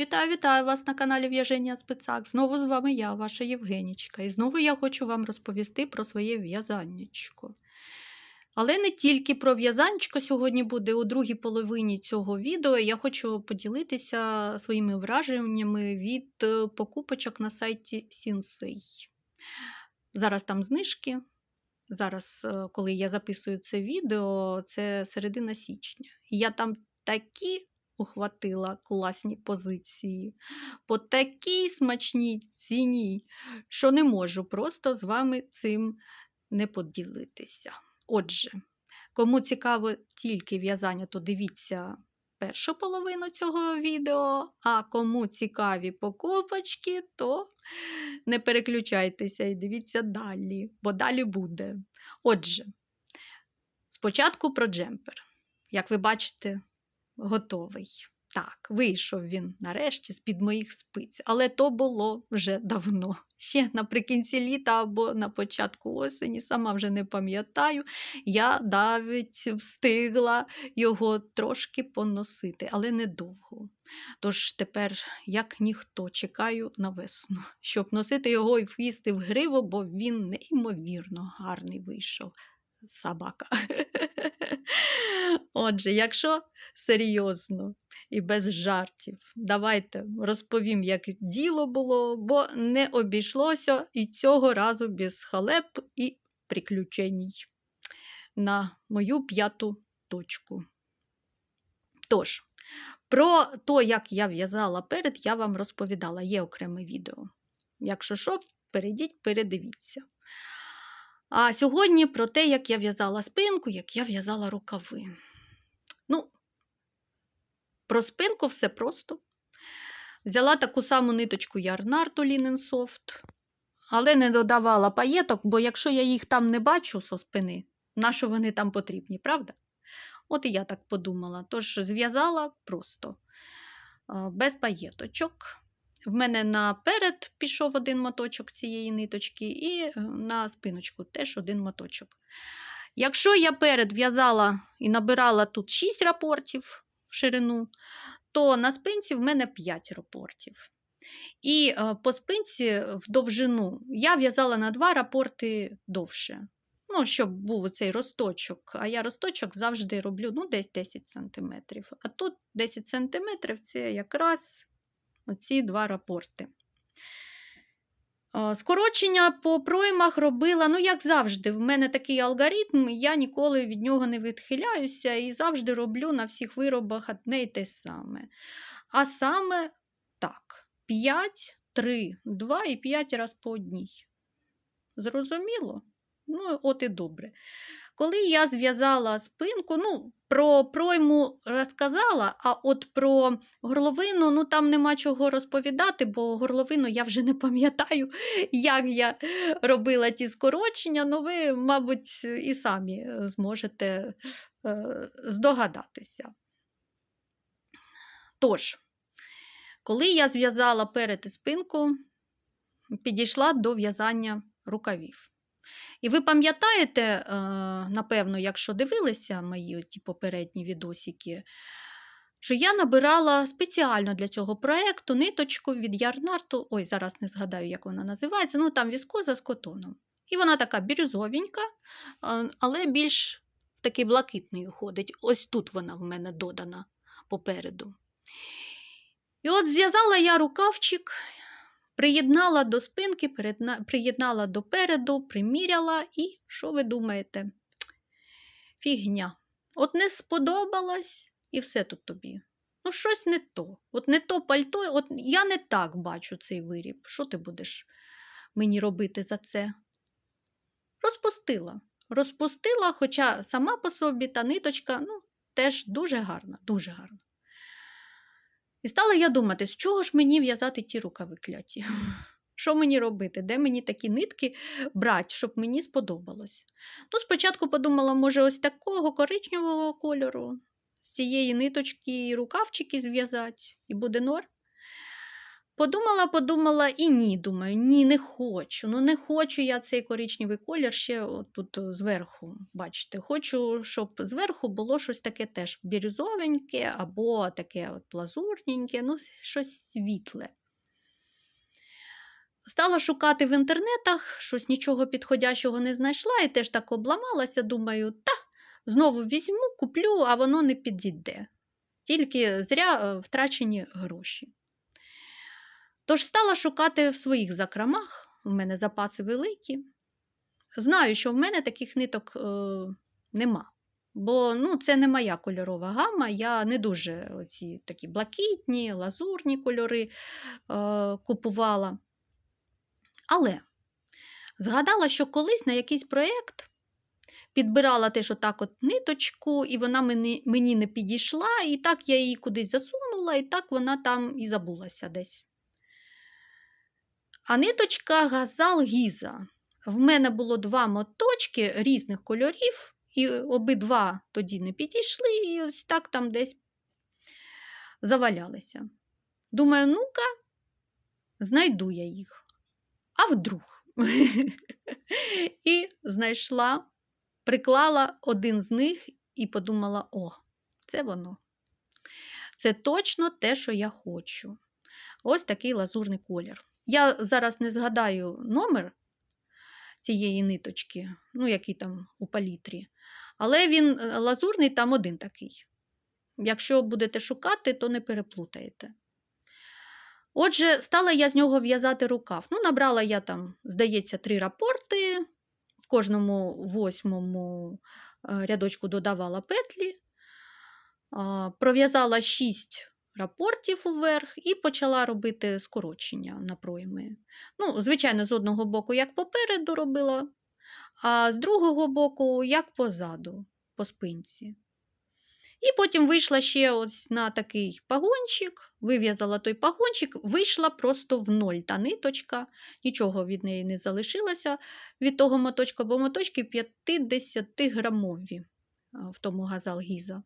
Вітаю, вітаю вас на каналі В'яження Спицак. Знову з вами я, ваша Євгенічка. І знову я хочу вам розповісти про своє в'язаннячко. Але не тільки про в'язанчко сьогодні буде у другій половині цього відео. Я хочу поділитися своїми враженнями від е, покупочок на сайті Сінсей. Зараз там знижки. Зараз, е, коли я записую це відео, це середина січня. Я там такі ухватила класні позиції по такій смачній ціні, що не можу просто з вами цим не поділитися. Отже, кому цікаво тільки в'язання, то дивіться першу половину цього відео, а кому цікаві покупочки, то не переключайтеся і дивіться далі, бо далі буде. Отже, спочатку про джемпер. Як ви бачите, готовий. Так, вийшов він нарешті з-під моїх спиць, але то було вже давно. Ще наприкінці літа або на початку осені, сама вже не пам'ятаю, я навіть встигла його трошки поносити, але недовго. Тож тепер, як ніхто, чекаю на весну, щоб носити його і в'їсти в гриву, бо він неймовірно гарний вийшов. Собака. Отже, якщо серйозно і без жартів, давайте розповім, як діло було, бо не обійшлося і цього разу без халеп і приключень на мою п'яту точку. Тож, про те, як я в'язала перед, я вам розповідала, є окреме відео. Якщо що, перейдіть, передивіться. А сьогодні про те, як я в'язала спинку, як я в'язала рукави. Ну, про спинку все просто. Взяла таку саму ниточку Ярнарту Soft, але не додавала паєток, бо якщо я їх там не бачу со спини, нащо вони там потрібні, правда? От і я так подумала. Тож зв'язала просто без паєточок. В мене наперед пішов один моточок цієї ниточки, і е, на спиночку теж один моточок. Якщо я перед в'язала і набирала тут 6 рапортів в ширину, то на спинці в мене 5 рапортів. І е, по спинці в довжину я в'язала на 2 рапорти довше. Ну, щоб був цей росточок. А я росточок завжди роблю ну, десь 10 см. А тут 10 см це якраз оці два рапорти. Скорочення по проймах робила, ну, як завжди, в мене такий алгоритм, я ніколи від нього не відхиляюся і завжди роблю на всіх виробах одне й те саме. А саме так: 5, 3, 2 і 5 раз по одній. Зрозуміло? Ну, от і добре. Коли я зв'язала спинку, ну, про пройму розказала, а от про горловину, ну там нема чого розповідати, бо горловину я вже не пам'ятаю, як я робила ті скорочення, ну ви, мабуть, і самі е, зможете е, здогадатися. Тож, коли я зв'язала перед і спинку, підійшла до в'язання рукавів. І ви пам'ятаєте, е, напевно, якщо дивилися мої ті попередні відосики, що я набирала спеціально для цього проєкту ниточку від Ярнарту, ой, зараз не згадаю, як вона називається, ну там віскоза з котоном. І вона така бірюзовенька, е, але більш такий блакитний ходить. Ось тут вона в мене додана попереду. І от зв'язала я рукавчик Приєднала до спинки, приєднала до переду, приміряла і що ви думаєте? Фігня. От не сподобалось і все тут тобі. Ну, щось не то. От не то пальто, от я не так бачу цей виріб. Що ти будеш мені робити за це? Розпустила. Розпустила, хоча сама по собі та ниточка ну, теж дуже гарна, дуже гарна. І стала я думати, з чого ж мені в'язати ті рукави кляті? Що мені робити? Де мені такі нитки брати, щоб мені сподобалось? Ну, спочатку подумала, може, ось такого коричневого кольору, з цієї ниточки рукавчики зв'язати, і буде норм. Подумала, подумала і ні, думаю, ні, не хочу. Ну, не хочу я цей коричневий колір ще от тут е, зверху. Бачите, хочу, щоб зверху було щось таке теж бірюзовеньке або таке от лазурненьке, ну, щось світле. Стала шукати в інтернетах, щось нічого підходящого не знайшла і теж так обламалася. Думаю, та знову візьму, куплю, а воно не підійде. Тільки зря е, втрачені гроші. Тож стала шукати в своїх закромах, у мене запаси великі. Знаю, що в мене таких ниток е, нема. Бо ну, це не моя кольорова гама, я не дуже оці такі блакитні, лазурні кольори е, купувала. Але згадала, що колись на якийсь проєкт підбирала теж отак от ниточку, і вона мені, мені не підійшла, і так я її кудись засунула, і так вона там і забулася десь. А ниточка газал гіза. В мене було два моточки різних кольорів, і обидва тоді не підійшли, і ось так там десь завалялися. Думаю, ну-ка, знайду я їх. А вдруг? І знайшла, приклала один з них і подумала: о, це воно. Це точно те, що я хочу. Ось такий лазурний колір. Я зараз не згадаю номер цієї ниточки, ну, який там у палітрі, але він е, лазурний там один такий. Якщо будете шукати, то не переплутаєте. Отже, стала я з нього в'язати рукав. Ну, набрала я там, здається, три рапорти, в кожному восьмому е, рядочку додавала петлі, пров'язала шість рапортів уверх і почала робити скорочення на пройми. Ну, звичайно, з одного боку, як попереду робила, а з другого боку, як позаду, по спинці. І потім вийшла ще ось на такий пагончик, вив'язала той пагончик, вийшла просто в ноль та ниточка, нічого від неї не залишилося від того моточка, бо моточки 50 грамові в тому газал гіза.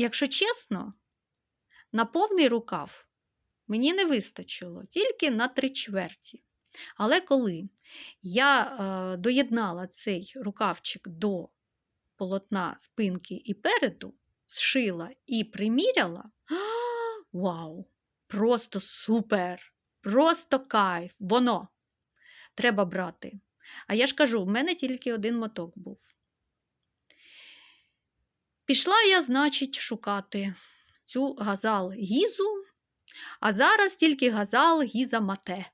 Якщо чесно, на повний рукав мені не вистачило, тільки на три чверті. Але коли я е, доєднала цей рукавчик до полотна спинки і переду, зшила і приміряла, вау! Просто супер! Просто кайф! Воно треба брати. А я ж кажу, в мене тільки один моток був. Пішла я, значить, шукати цю газал гізу, а зараз тільки газал гіза мате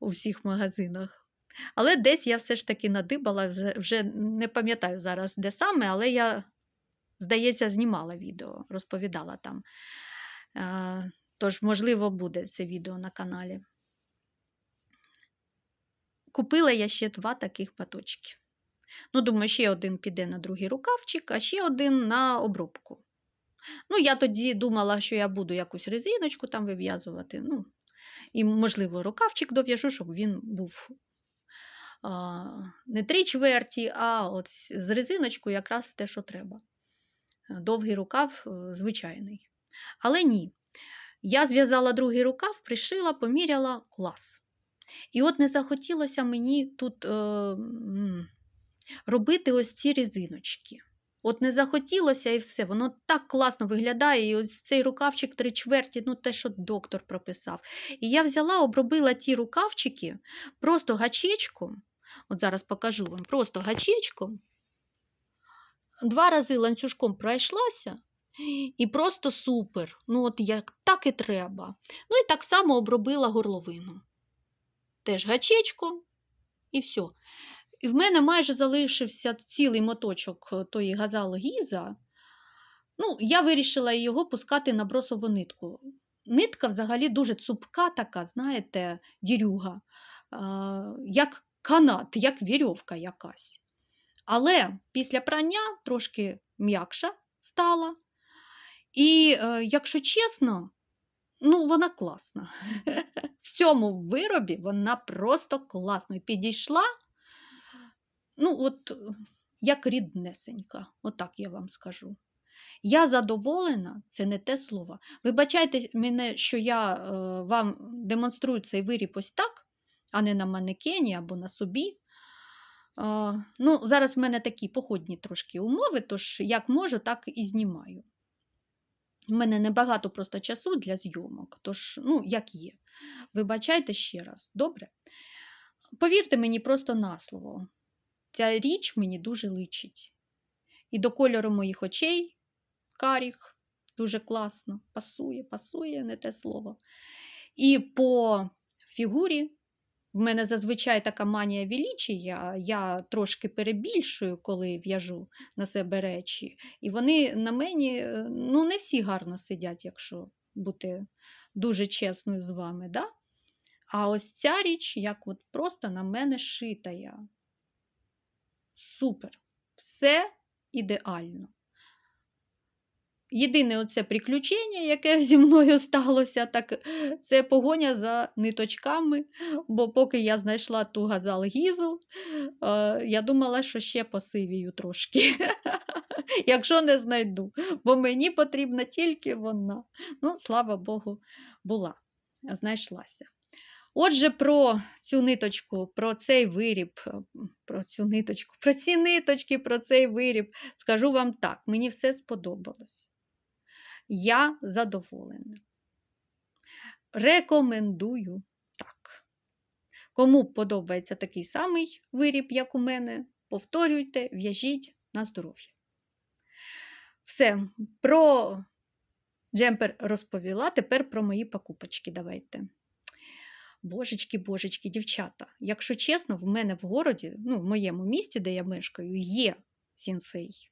у всіх магазинах. Але десь я все ж таки надибала, вже не пам'ятаю зараз, де саме, але я, здається, знімала відео, розповідала там. Тож, можливо, буде це відео на каналі. Купила я ще два таких баточки. Ну, думаю, ще один піде на другий рукавчик, а ще один на обробку. Ну, я тоді думала, що я буду якусь резиночку там вив'язувати. ну, І, можливо, рукавчик дов'яжу, щоб він був а, не три чверті, а от з резиночкою якраз те, що треба. Довгий рукав е, звичайний. Але ні. Я зв'язала другий рукав, пришила, поміряла клас. І от не захотілося мені тут. Е, робити ось ці різиночки. От не захотілося і все, воно так класно виглядає. І ось цей рукавчик три чверті, ну те, що доктор прописав. І я взяла, обробила ті рукавчики просто гачечком. От зараз покажу вам, просто гачечком. Два рази ланцюжком пройшлася, і просто супер. Ну, от як так і треба. Ну і так само обробила горловину. Теж гачечком і все. І в мене майже залишився цілий моточок е, тої газал Гіза. Ну, Я вирішила його пускати на бросову нитку. Нитка взагалі дуже цупка, така, знаєте, дірюга, як канат, як вірьовка якась. Але після прання трошки м'якша стала. І, е, якщо чесно, ну, вона класна. В цьому виробі вона просто класно підійшла ну, от, як ріднесенька, отак я вам скажу. Я задоволена це не те слово. Вибачайте мене, що я е, вам демонструю цей виріб ось так, а не на манекені або на собі. А, ну, зараз в мене такі походні трошки умови, тож як можу, так і знімаю. У мене небагато просто часу для зйомок, тож, ну, як є. Вибачайте ще раз, добре? Повірте мені просто на слово. Ця річ мені дуже личить. І до кольору моїх очей каріх дуже класно. Пасує, пасує, не те слово. І по фігурі в мене зазвичай така манія величія, я трошки перебільшую, коли в'яжу на себе речі. І вони на мені е, ну, не всі гарно сидять, якщо бути дуже чесною з вами. Да? А ось ця річ, як от просто на мене шита я. Супер. Все ідеально. Єдине оце приключення, яке зі мною сталося, так це погоня за ниточками, бо поки я знайшла ту газалгізу, е, я думала, що ще посивію трошки, якщо не знайду, бо мені потрібна тільки вона. Ну, слава Богу, була, знайшлася. Отже, про цю ниточку, про цей виріб, е, про цю ниточку, про ці ниточки, про цей виріб, скажу вам так, мені все сподобалось. Я задоволена. Рекомендую так. Кому подобається такий самий виріб, як у мене, повторюйте, в'яжіть на здоров'я. Все, про джемпер розповіла, тепер про мої покупочки давайте. Божечки, божечки, дівчата. Якщо чесно, в мене в городі, ну, в моєму місті, де я мешкаю, є сінсей.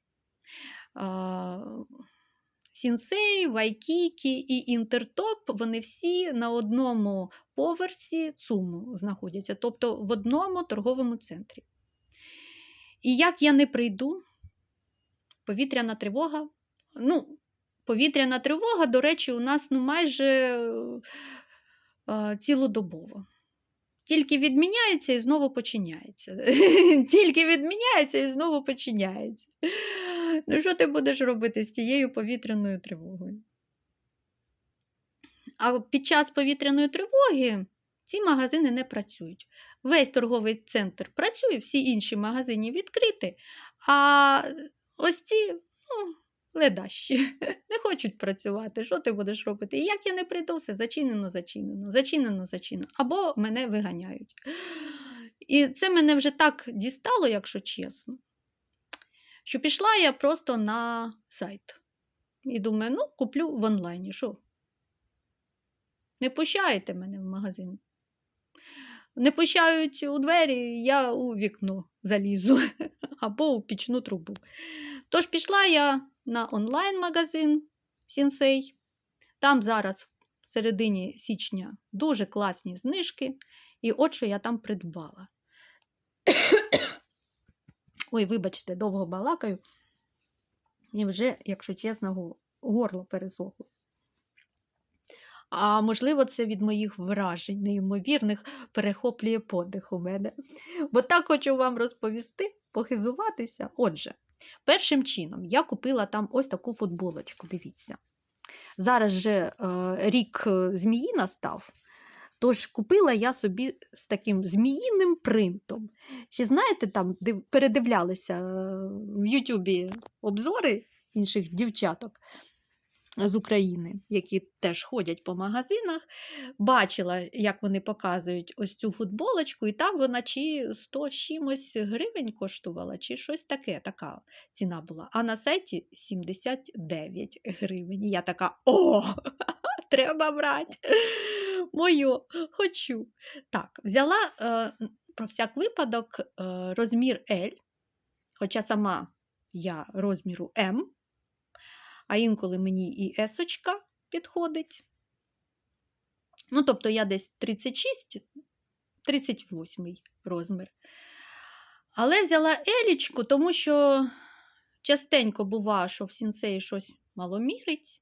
А, Сінсей, Вайкікі і Інтертоп, вони всі на одному поверсі ЦУМу знаходяться, тобто в одному торговому центрі. І як я не прийду, повітряна тривога. Ну, повітряна тривога, до речі, у нас ну, майже цілодобово. Тільки відміняється і знову починяється. Тільки відміняється і знову починяється. Ну, що ти будеш робити з тією повітряною тривогою? А під час повітряної тривоги ці магазини не працюють. Весь торговий центр працює, всі інші магазини відкриті, а ось ці ну, ледащі не хочуть працювати. Що ти будеш робити? І як я не прийду, все зачинено, зачинено, зачинено, зачинено, або мене виганяють. І це мене вже так дістало, якщо чесно що пішла я просто на сайт. І думаю, ну, куплю в онлайні. Що? Не пущаєте мене в магазин. Не пущають у двері, я у вікно залізу або у пічну трубу. Тож пішла я на онлайн-магазин Сінсей. Там зараз в середині січня дуже класні знижки, і от що я там придбала. Ой, вибачте, довго балакаю. І вже, якщо чесно, горло пересохло. А можливо, це від моїх вражень, неймовірних, перехоплює подих у мене. Бо так хочу вам розповісти, похизуватися. Отже, першим чином я купила там ось таку футболочку, дивіться. Зараз же е, рік е, змії настав, Тож купила я собі з таким зміїним принтом. Чи знаєте, там передивлялися е, в Ютубі обзори інших дівчаток з України, які теж ходять по магазинах. Бачила, як вони показують ось цю футболочку, і там вона чи 100 чимось гривень коштувала, чи щось таке, така ціна була. А на сайті 79 гривень. Я така: о! Треба брати. Мою, хочу. Так, взяла е, про всяк випадок е, розмір L, хоча сама я розміру М, а інколи мені і есочка підходить. Ну, тобто я десь 36, 38 розмір. Але взяла елічку, тому що частенько бува, що в сінсеї щось маломірить.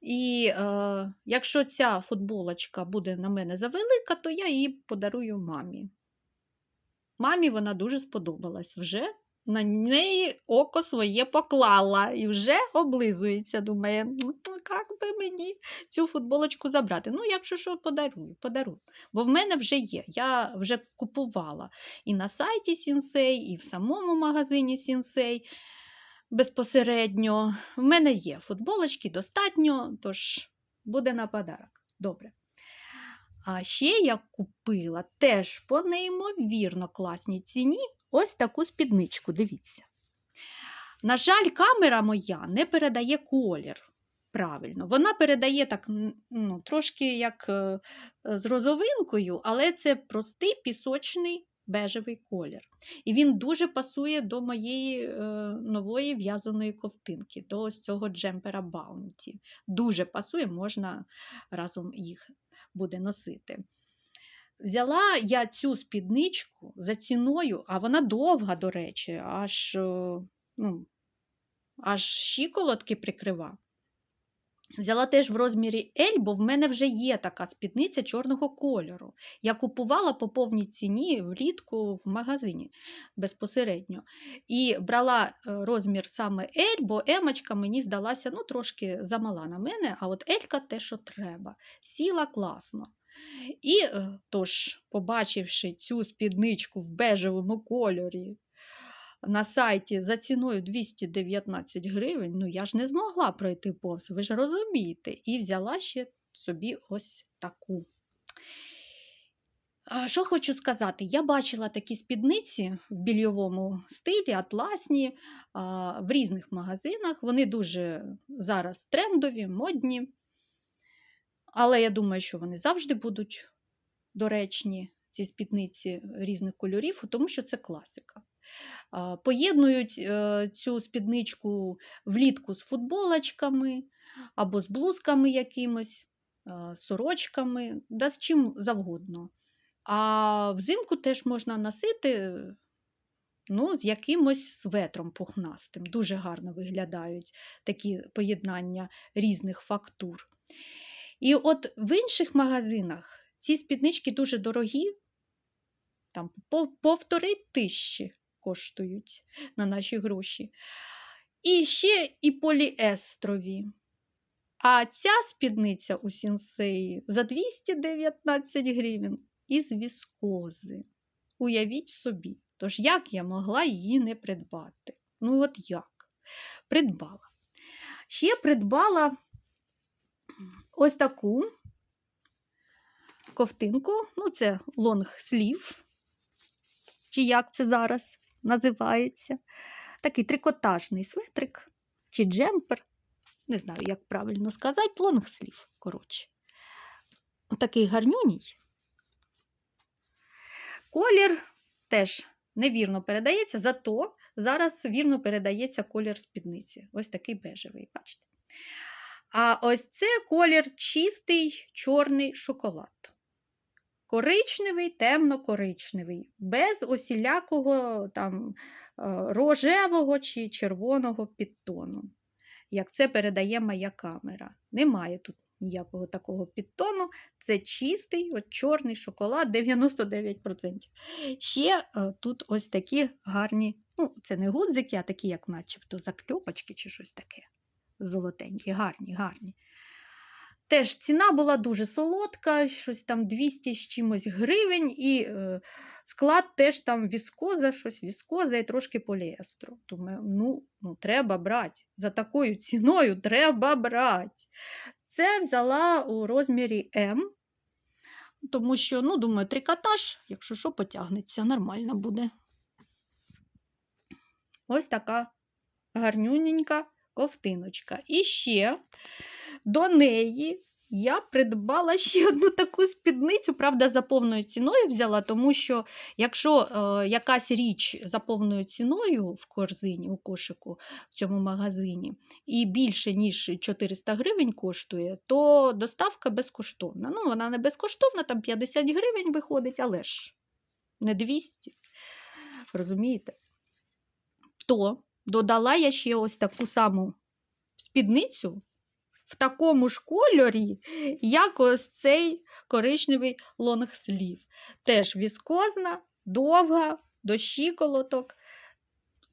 І е, якщо ця футболочка буде на мене завелика, то я її подарую мамі. Мамі вона дуже сподобалась вже. На неї око своє поклала і вже облизується. Думає, ну як би мені цю футболочку забрати? Ну, якщо що, подарую, подарую. Бо в мене вже є. Я вже купувала і на сайті Сінсей, і в самому магазині Сінсей безпосередньо. В мене є футболочки достатньо, тож буде на подарок. Добре. А ще я купила теж по неймовірно класній ціні ось таку спідничку. Дивіться. На жаль, камера моя не передає колір. Правильно, вона передає так ну, трошки як е, з розовинкою, але це простий пісочний бежевий колір. І він дуже пасує до моєї е, нової в'язаної ковтинки, до ось цього джемпера Bounty. Дуже пасує, можна разом їх буде носити. Взяла я цю спідничку за ціною, а вона довга, до речі, аж, е, ну, аж щиколотки прикрива. Взяла теж в розмірі L, бо в мене вже є така спідниця чорного кольору. Я купувала по повній ціні влітку в магазині безпосередньо. І брала е, розмір саме L, бо емочка мені здалася ну, трошки замала на мене, а от L те, що треба. Сіла класно. І е, тож, побачивши цю спідничку в бежевому кольорі на сайті за ціною 219 гривень, ну я ж не змогла пройти повз, ви ж розумієте, і взяла ще собі ось таку. Що хочу сказати, я бачила такі спідниці в більйовому стилі, атласні, в різних магазинах. Вони дуже зараз трендові, модні. Але я думаю, що вони завжди будуть доречні, ці спідниці різних кольорів, тому що це класика. Поєднують е, цю спідничку влітку з футболочками або з блузками якимось, е, сорочками, да з чим завгодно. А взимку теж можна носити ну, з якимось светром пухнастим. Дуже гарно виглядають такі поєднання різних фактур. І от в інших магазинах ці спіднички дуже дорогі, там по повтори тисячі коштують на наші гроші. І ще і поліестрові. А ця спідниця у сінсеї за 219 гривень із віскози. Уявіть собі. Тож як я могла її не придбати? Ну, от як? Придбала. Ще придбала ось таку ковтинку, ну, це лонг слів, чи як це зараз називається. Такий трикотажний светрик чи джемпер. Не знаю, як правильно сказати, лонг слів, коротше. Отакий гарнюній. Колір теж невірно передається, зато зараз вірно передається колір спідниці. Ось такий бежевий, бачите? А ось це колір чистий чорний шоколад. Коричневий, темно-коричневий, без осілякого там, е, рожевого чи червоного підтону. Як це передає моя камера. Немає тут ніякого такого підтону. Це чистий от чорний шоколад 99%. Ще е, тут ось такі гарні, ну, це не гудзики, а такі, як начебто закльопочки чи щось таке. Золотенькі, гарні, гарні. Теж ціна була дуже солодка, щось там 200 з чимось гривень, і е, склад теж там віскоза, щось віскоза і трошки поліестру. Думаю, ну, ну треба брати. За такою ціною треба брати. Це взяла у розмірі М, тому що, ну, думаю, трикотаж, якщо що, потягнеться, нормально буде. Ось така гарнюненька ковтиночка. І ще до неї я придбала ще одну таку спідницю, правда, за повною ціною взяла, тому що якщо е, якась річ за повною ціною в корзині, у кошику в цьому магазині, і більше, ніж 400 гривень коштує, то доставка безкоштовна. Ну, вона не безкоштовна, там 50 гривень виходить, але ж не 200. Розумієте? То додала я ще ось таку саму спідницю в такому ж кольорі, як ось цей коричневий лонгслів. Теж віскозна, довга, до щиколоток.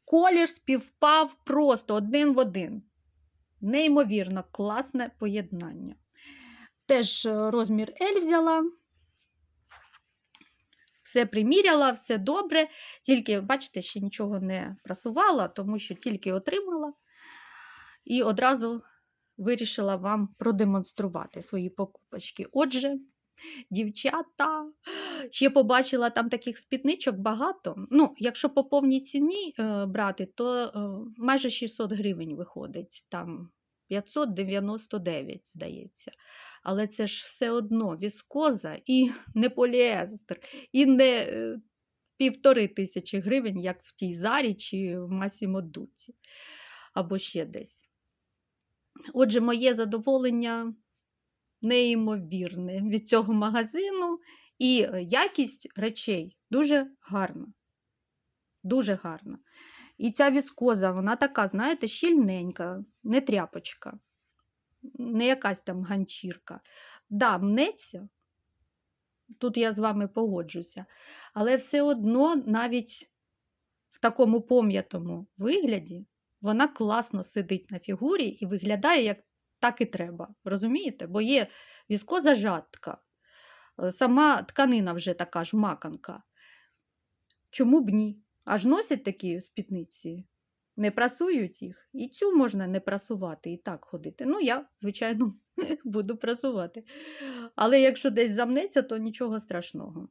колір співпав просто один в один. Неймовірно класне поєднання. Теж е, розмір L взяла. Все приміряла, все добре. Тільки, бачите, ще нічого не прасувала, тому що тільки отримала. І одразу вирішила вам продемонструвати свої покупочки. Отже, дівчата, ще побачила там таких спідничок багато. Ну, якщо по повній ціні е, брати, то е, майже 600 гривень виходить. Там 599, здається. Але це ж все одно віскоза і не поліестер, і не е, півтори тисячі гривень, як в тій зарі чи в Масімо Дуці, або ще десь. Отже, моє задоволення неймовірне від цього магазину, і е, якість речей дуже гарна. Дуже гарна. І ця віскоза, вона така, знаєте, щільненька, не тряпочка, не якась там ганчірка. Да, мнеться, тут я з вами погоджуся, але все одно навіть в такому пом'ятому вигляді вона класно сидить на фігурі і виглядає, як так і треба. Розумієте? Бо є віскоза жатка, е, сама тканина вже така ж маканка. Чому б ні? Аж носять такі спідниці, не прасують їх. І цю можна не прасувати і так ходити. Ну, я, звичайно, буду прасувати. Але якщо десь замнеться, то нічого страшного.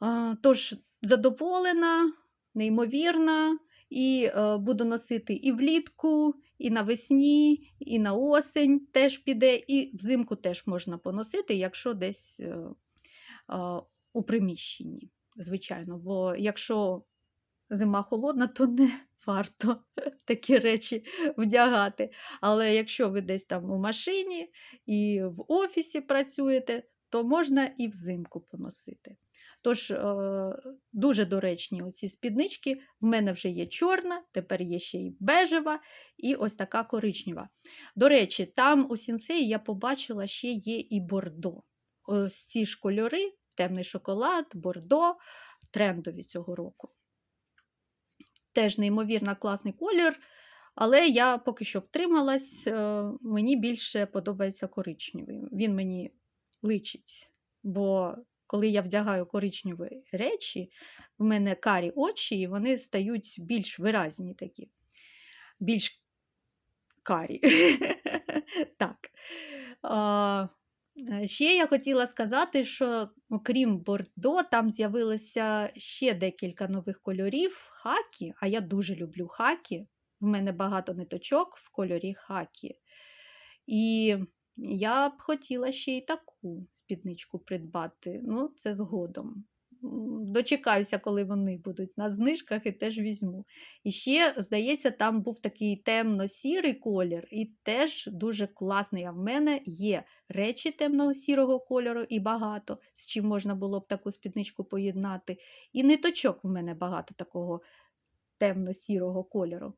А, Тож, задоволена, неймовірна, і е, буду носити і влітку, і навесні, і на осень теж піде, і взимку теж можна поносити, якщо десь е, е, у приміщенні, звичайно. Бо якщо зима холодна, то не варто такі речі вдягати. Але якщо ви десь там у машині і в офісі працюєте, то можна і взимку поносити. Тож, е, дуже доречні оці спіднички. В мене вже є чорна, тепер є ще й бежева, і ось така коричнева. До речі, там у сінцеї я побачила ще є і бордо. Ось ці ж кольори, темний шоколад, бордо, трендові цього року. Теж неймовірно класний колір, але я поки що втрималась, е, мені більше подобається коричневий. Він мені личить, бо коли я вдягаю коричневі речі, в мене карі очі, і вони стають більш виразні такі, більш карі. так. А, Ще я хотіла сказати, що окрім бордо, там з'явилося ще декілька нових кольорів хакі, а я дуже люблю хакі. В мене багато ниточок в кольорі хакі. І я б хотіла ще й таку спідничку придбати, ну, це згодом. Дочекаюся, коли вони будуть на знижках і теж візьму. І ще, здається, там був такий темно-сірий колір, і теж дуже класний. А в мене є речі темно-сірого кольору і багато, з чим можна було б таку спідничку поєднати. І ниточок в мене багато такого темно-сірого кольору.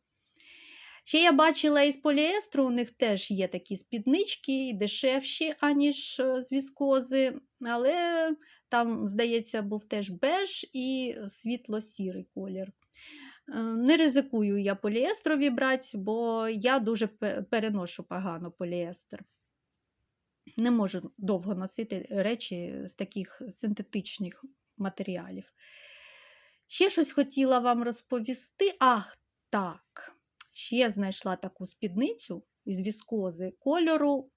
Ще я бачила із поліестру, у них теж є такі спіднички, дешевші, аніж е, з віскози, але там, здається, був теж беж і світло-сірий колір. Е, не ризикую я поліестрові брати, бо я дуже переношу погано поліестер. Не можу довго носити речі з таких синтетичних матеріалів. Ще щось хотіла вам розповісти. Ах, так. Ще знайшла таку спідницю із віскози кольору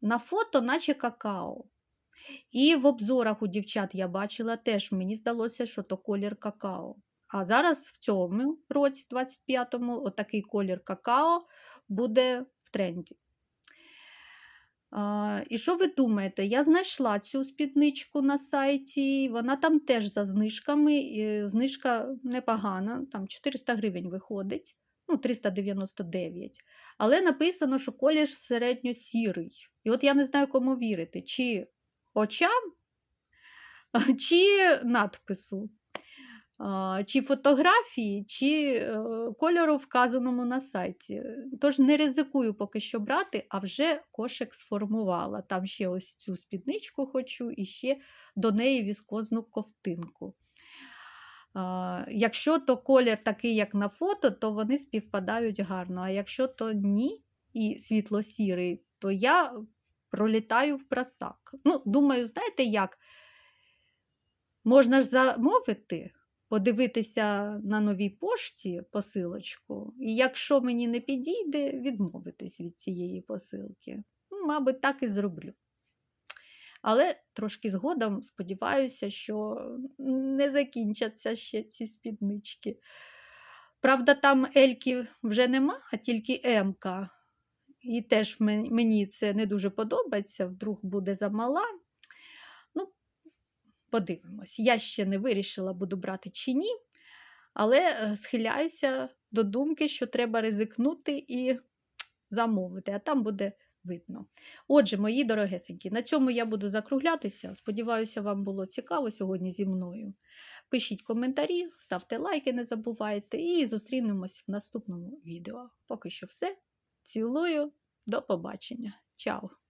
на фото, наче какао. І в обзорах у дівчат я бачила теж, мені здалося, що то колір какао. А зараз в цьому році, 25-му, отакий колір какао буде в тренді. А, І що ви думаєте? Я знайшла цю спідничку на сайті, вона там теж за знижками. Знижка непогана, там 400 гривень виходить ну, 399. Але написано, що колір середньо-сірий. І от я не знаю, кому вірити, чи очам, чи надпису, чи фотографії, чи е, кольору, вказаному на сайті. Тож не ризикую поки що брати, а вже кошик сформувала. Там ще ось цю спідничку хочу і ще до неї віскозну ковтинку. Якщо то колір такий, як на фото, то вони співпадають гарно. А якщо то ні, і світло-сірий, то я пролітаю в прасак. Ну, думаю, знаєте як? Можна ж замовити, подивитися на новій пошті посилочку, і якщо мені не підійде, відмовитись від цієї посилки. Ну, мабуть, так і зроблю. Але трошки згодом сподіваюся, що не закінчаться ще ці спіднички. Правда, там Ельки вже нема, а тільки Емка. І теж мені це не дуже подобається, вдруг буде замала. Ну, подивимось. Я ще не вирішила, буду брати чи ні, але е, схиляюся до думки, що треба ризикнути і замовити, а там буде видно. Отже, мої дорогесенькі, на цьому я буду закруглятися. Сподіваюся, вам було цікаво сьогодні зі мною. Пишіть коментарі, ставте лайки, не забувайте, і зустрінемось в наступному відео. Поки що все. Цілую, до побачення. Чао!